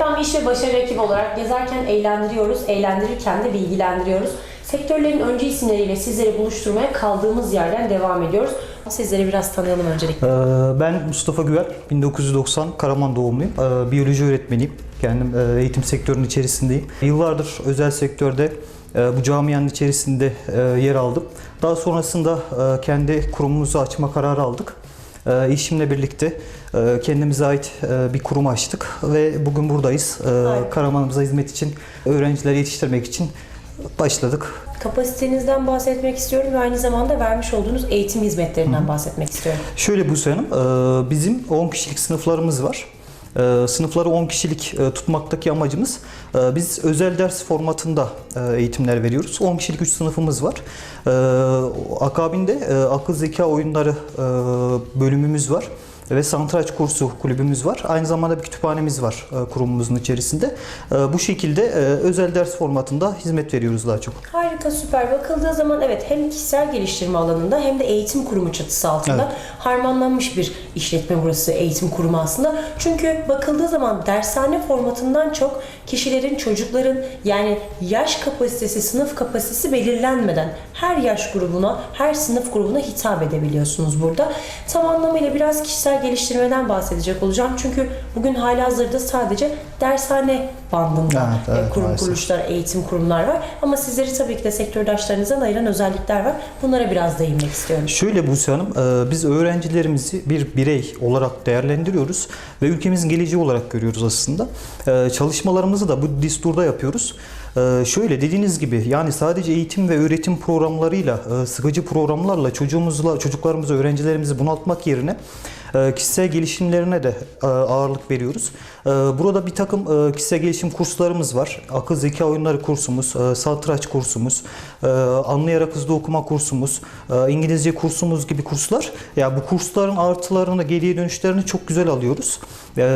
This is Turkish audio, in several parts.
Efendim iş ve başarı ekibi olarak gezerken eğlendiriyoruz, eğlendirirken de bilgilendiriyoruz. Sektörlerin önce isimleriyle sizleri buluşturmaya kaldığımız yerden devam ediyoruz. Sizleri biraz tanıyalım öncelikle. Ee, Ben Mustafa Güver, 1990 Karaman doğumluyum. Ee, Biyoloji öğretmeniyim. Kendim e, eğitim sektörünün içerisindeyim. Yıllardır özel sektörde e, bu camianın içerisinde e, yer aldım. Daha sonrasında kendi kurumumuzu açma kararı aldık. Eşimle birlikte e, kendimize ait e, bir kurum açtık ve bugün buradayız. E, Harika. Karaman'ımıza hizmet için, öğrencileri yetiştirmek için başladık. Kapasitenizden bahsetmek istiyorum ve aynı zamanda vermiş olduğunuz eğitim hizmetlerinden bahsetmek istiyorum. Şöyle Buse Hanım, e, bizim 10 kişilik sınıflarımız var. E, Sınıfları 10 kişilik e, tutmaktaki amacımız e, biz özel ders formatında e, eğitimler veriyoruz. 10 kişilik 3 sınıfımız var. E, Akabinde akıl zeka oyunları bölümümüz var ve satranç kursu kulübümüz var. Aynı zamanda bir kütüphanemiz var e, kurumumuzun içerisinde. E, Bu şekilde e, özel ders formatında hizmet veriyoruz daha çok. Harika, süper. Bakıldığı zaman evet hem kişisel geliştirme alanında hem de eğitim kurumu çatısı altında Evet. harmanlanmış bir işletme burası, eğitim kurumu aslında. Çünkü bakıldığı zaman dershane formatından çok kişilerin, çocukların yani yaş kapasitesi, sınıf kapasitesi belirlenmeden her yaş grubuna, her sınıf grubuna hitap edebiliyorsunuz burada. Tam anlamıyla biraz kişisel geliştirmeden bahsedecek olacağım. Çünkü bugün halihazırda sadece dershane bandında Evet, e, evet, kurum maalesef. kuruluşlar, eğitim kurumlar var. Ama sizleri tabii ki de sektördaşlarınızdan ayıran özellikler var. Bunlara biraz değinmek istiyorum. Şöyle Buse Hanım, e, biz öğrencilerimizi bir birey olarak değerlendiriyoruz ve ülkemizin geleceği olarak görüyoruz aslında. E, Çalışmalarımızı da bu disturda yapıyoruz. E, Şöyle dediğiniz gibi yani sadece eğitim ve öğretim programlarıyla, e, sıkıcı programlarla çocuğumuzla, çocuklarımızı, öğrencilerimizi bunaltmak yerine e, kişisel gelişimlerine de e, ağırlık veriyoruz. E, Burada bir takım e, kişisel gelişim kurslarımız var. Akıl zeka oyunları kursumuz, e, satranç kursumuz, anlayarak hızlı okuma kursumuz, İngilizce kursumuz gibi kurslar. Ya bu kursların artılarını, geriye dönüşlerini çok güzel alıyoruz.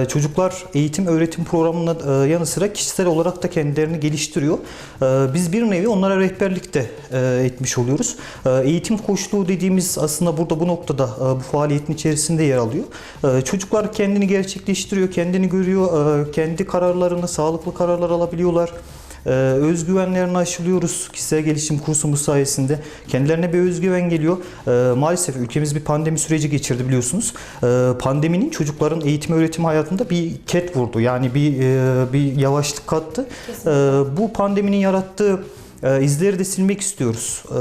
Çocuklar eğitim öğretim programının e, yanı sıra kişisel olarak da kendilerini geliştiriyor. Biz bir nevi onlara rehberlik de etmiş oluyoruz. Eğitim koçluğu dediğimiz aslında burada bu noktada bu faaliyetin içerisinde yer alıyor. E, Çocuklar kendini gerçekleştiriyor, kendini görüyor, e, kendi kararlarını, sağlıklı kararlar alabiliyorlar. Ee, özgüvenlerini aşılıyoruz kişisel gelişim kursumuz sayesinde. Kendilerine bir özgüven geliyor. Ee, maalesef ülkemiz bir pandemi süreci geçirdi biliyorsunuz. Ee, pandeminin çocukların eğitim öğretim hayatında bir ket vurdu. Yani bir e, bir yavaşlık kattı. Ee, bu pandeminin yarattığı e, izleri de silmek istiyoruz. Ee,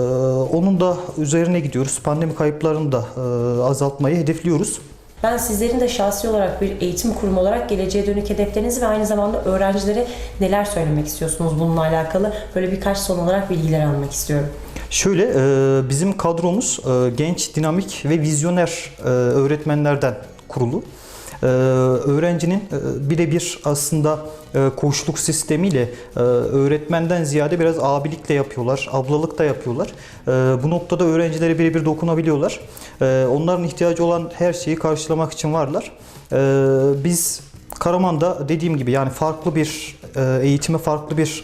onun da üzerine gidiyoruz. Pandemi kayıplarını da e, azaltmayı hedefliyoruz. Ben sizlerin de şahsi olarak bir eğitim kurumu olarak geleceğe dönük hedeflerinizi ve aynı zamanda öğrencilere neler söylemek istiyorsunuz bununla alakalı böyle birkaç son olarak bilgiler almak istiyorum. Şöyle e, bizim kadromuz e, genç, dinamik ve vizyoner e, öğretmenlerden kurulu. E, Öğrencinin e, birebir aslında e, koçluk sistemiyle e, öğretmenden ziyade biraz abilik de yapıyorlar, ablalık da yapıyorlar. E, Bu noktada öğrencilere birebir dokunabiliyorlar. E, Onların ihtiyacı olan her şeyi karşılamak için varlar. Biz Karaman'da dediğim gibi yani farklı bir eğitime farklı bir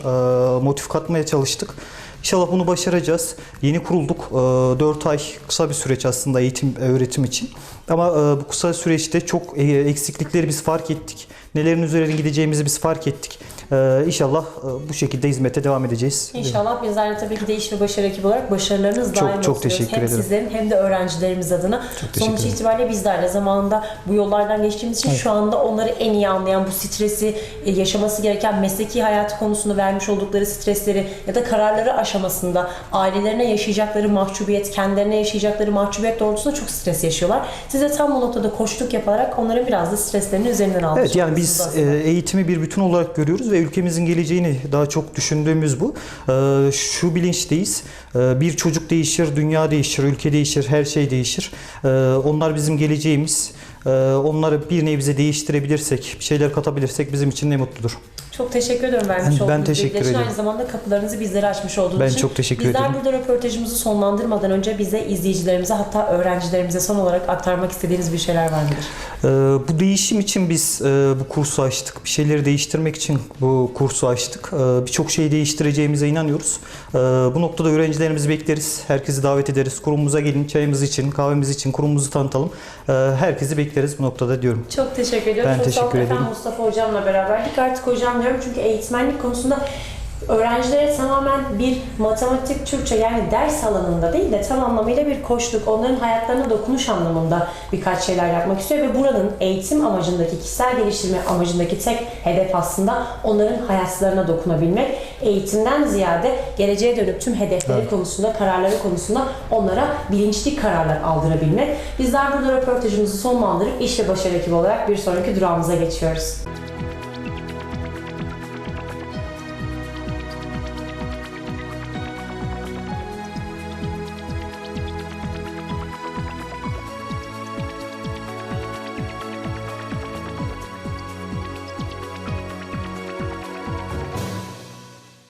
motif katmaya çalıştık. İnşallah bunu başaracağız. Yeni kurulduk. 4 ay kısa bir süreç aslında eğitim öğretim için. Ama e, bu kısa süreçte çok e, eksiklikleri biz fark ettik. Nelerin üzerine gideceğimizi biz fark ettik. E, İnşallah e, bu şekilde hizmete devam edeceğiz. İnşallah bizler de tabii ki de iş ve başarı ekibi olarak başarılarınız Çok- daim çok teşekkür hem ederim. sizlerin hem de öğrencilerimiz adına. teşekkür Sonuç itibariyle bizler de zamanında bu yollardan geçtiğimiz için şu anda onları en iyi anlayan bu stresi, e, yaşaması gereken mesleki hayatı konusunda vermiş oldukları stresleri ya da kararları aşamasında ailelerine yaşayacakları mahcubiyet, kendilerine yaşayacakları mahcubiyet doğrultusunda çok stres yaşıyorlar. Siz de tam bu noktada koçluk yaparak onların biraz da streslerini üzerinden aldınız. Evet yani biz e, eğitimi bir bütün olarak görüyoruz ve ülkemizin geleceğini daha çok düşündüğümüz bu. E, Şu bilinçteyiz. E, Bir çocuk değişir, dünya değişir, ülke değişir, her şey değişir. E, Onlar bizim geleceğimiz. Onları bir nebze değiştirebilirsek, bir şeyler katabilirsek bizim için ne mutludur. Çok teşekkür ediyorum vermiş Ben- ben olduğunuz teşekkür bilgiler ederim. Aynı zamanda kapılarınızı bizlere açmış olduğunuz Ben için. çok teşekkür Bizler ederim. burada röportajımızı sonlandırmadan önce bize izleyicilerimize hatta öğrencilerimize son olarak aktarmak istediğiniz bir şeyler var mıdır? Ee, bu değişim için biz e, bu kursu açtık. Bir şeyleri değiştirmek için bu kursu açtık. Ee, Birçok şeyi değiştireceğimize inanıyoruz. Ee, bu noktada öğrencilerimizi bekleriz. Herkesi davet ederiz. Kurumumuza gelin çayımız için, kahvemiz için kurumumuzu tanıtalım. Ee, herkesi bekleriz bu noktada diyorum. Çok teşekkür ediyorum. Ben Çok teşekkür ederim. Mustafa Hocam'la beraberdik. Artık hocam diyorum çünkü eğitmenlik konusunda öğrencilere tamamen bir matematik, Türkçe yani ders alanında değil de tam anlamıyla bir koçluk, onların hayatlarına dokunuş anlamında birkaç şeyler yapmak istiyor ve buranın eğitim amacındaki, kişisel geliştirme amacındaki tek hedef aslında onların hayatlarına dokunabilmek. Eğitimden ziyade geleceğe dönüp tüm hedefleri Evet. konusunda, kararları konusunda onlara bilinçli kararlar aldırabilmek. Bizler burada röportajımızı sonlandırıp iş ve başarı ekibi olarak bir sonraki durağımıza geçiyoruz.